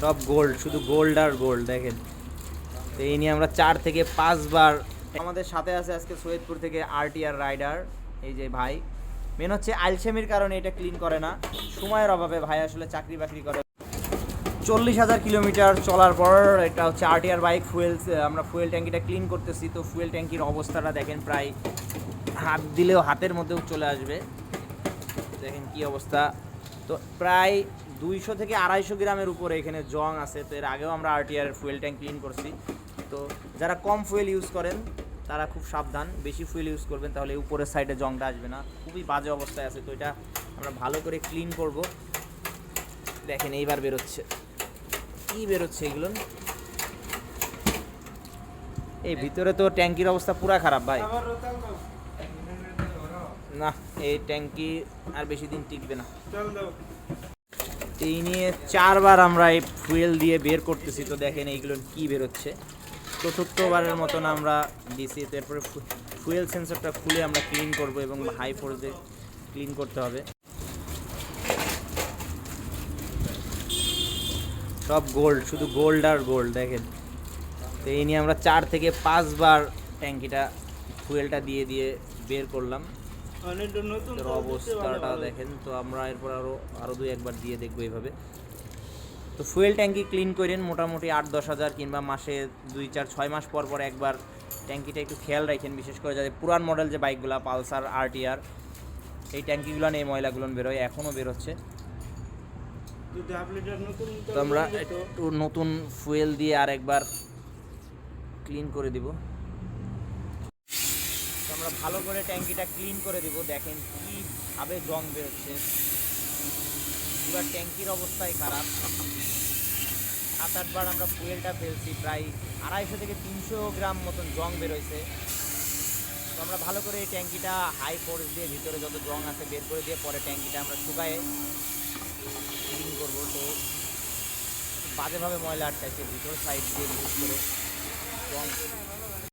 সব গোল্ড শুধু গোল্ড আর গোল্ড দেখেন। তো এই নিয়ে আমরা চার থেকে পাঁচবার আমাদের সাথে আছে আজকে সৈয়দপুর থেকে আরটিআর রাইডার এই যে ভাই। মেন হচ্ছে আলসেমির কারণে এটা ক্লিন করে না। সময়ের অভাবে ভাই আসলে চাকরি বাকরি করে। চল্লিশ হাজার কিলোমিটার চলার পর এটা হচ্ছে আরটিআর বাইক ফুয়েল আমরা ফুয়েল ট্যাঙ্কিটা ক্লিন করতেছি। তো ফুয়েল ট্যাঙ্কির অবস্থাটা দেখেন প্রায় হাত দিলেও হাতের মধ্যেও চলে আসবে। দেখেন কি অবস্থা। তো প্রায় দুইশো থেকে আড়াইশো গ্রামের উপরে এখানে জং আছে, তো এর আগেও আমরা আরটিআর ফুয়েল ট্যাঙ্ক ক্লিন করছি। তো যারা কম ফুয়েল ইউজ করেন, তারা খুব সাবধান। বেশি ফুয়েল ইউজ করবেন, তাহলে উপরের সাইডে জংটা আসবে না। খুবই বাজে অবস্থায় আছে, তো এটা আমরা ভালো করে ক্লিন করব। দেখেন এইবার বেরোচ্ছে। কি বেরোচ্ছে এগুলো? এই ভিতরে তো ট্যাঙ্কির অবস্থা পুরা খারাপ ভাই। না, এই ট্যাঙ্কি আর বেশি দিন টিকবে না। এই নিয়ে চারবার আমরা এই ফুয়েল দিয়ে বের করতেছি। তো দেখেন এইগুলো কি বেরোচ্ছে। চতুর্থবারের মতন আমরা দিছি। তো এরপরে ফুয়েল সেন্সরটা খুলে আমরা ক্লিন করব এবং হাই ফোর্সে ক্লিন করতে হবে। সব গোল্ড, শুধু গোল্ড আর গোল্ড, দেখেন। তো এই নিয়ে আমরা চার থেকে পাঁচবার ট্যাঙ্কিটা, ফুয়েলটা দিয়ে দিয়ে বের করলাম। অবস্থাটা দেখেন তো আমরা এরপর আরও আরও দুই একবার দিয়ে দেখব এইভাবে। তো ফুয়েল ট্যাঙ্কি ক্লিন করেন মোটামুটি আট দশ হাজার কিংবা মাসে দুই চার ছয় মাস পর পর একবার ট্যাঙ্কিটা একটু খেয়াল রাখেন বিশেষ করে যাদের পুরান মডেল যে বাইকগুলো পালসার আরটিআর এই ট্যাঙ্কিগুলো নিয়ে ময়লাগুলো বেরোয় এখনও বেরোচ্ছে। তো আমরা একটু নতুন ফুয়েল দিয়ে আর একবার ক্লিন করে দিব। আমরা ভালো করে ট্যাঙ্কিটা ক্লিন করে দিব। দেখেন কীভাবে জং বেরোচ্ছে। পুরো ট্যাঙ্কির অবস্থাই খারাপ। সাত আটবার আমরা ফুয়েলটা ফেলছি, প্রায় আড়াইশো থেকে তিনশো গ্রাম মতন জং বেরোইছে। তো আমরা ভালো করে এই ট্যাঙ্কিটা হাই ফোর্স দিয়ে ভিতরে যত জং আছে বের করে দিয়ে পরে ট্যাঙ্কিটা আমরা শুকায়ে ক্লিন করব। তো বাজেভাবে ময়লা আটকাইছে ভিতর সাইড দিয়ে বিশেষ করে জং।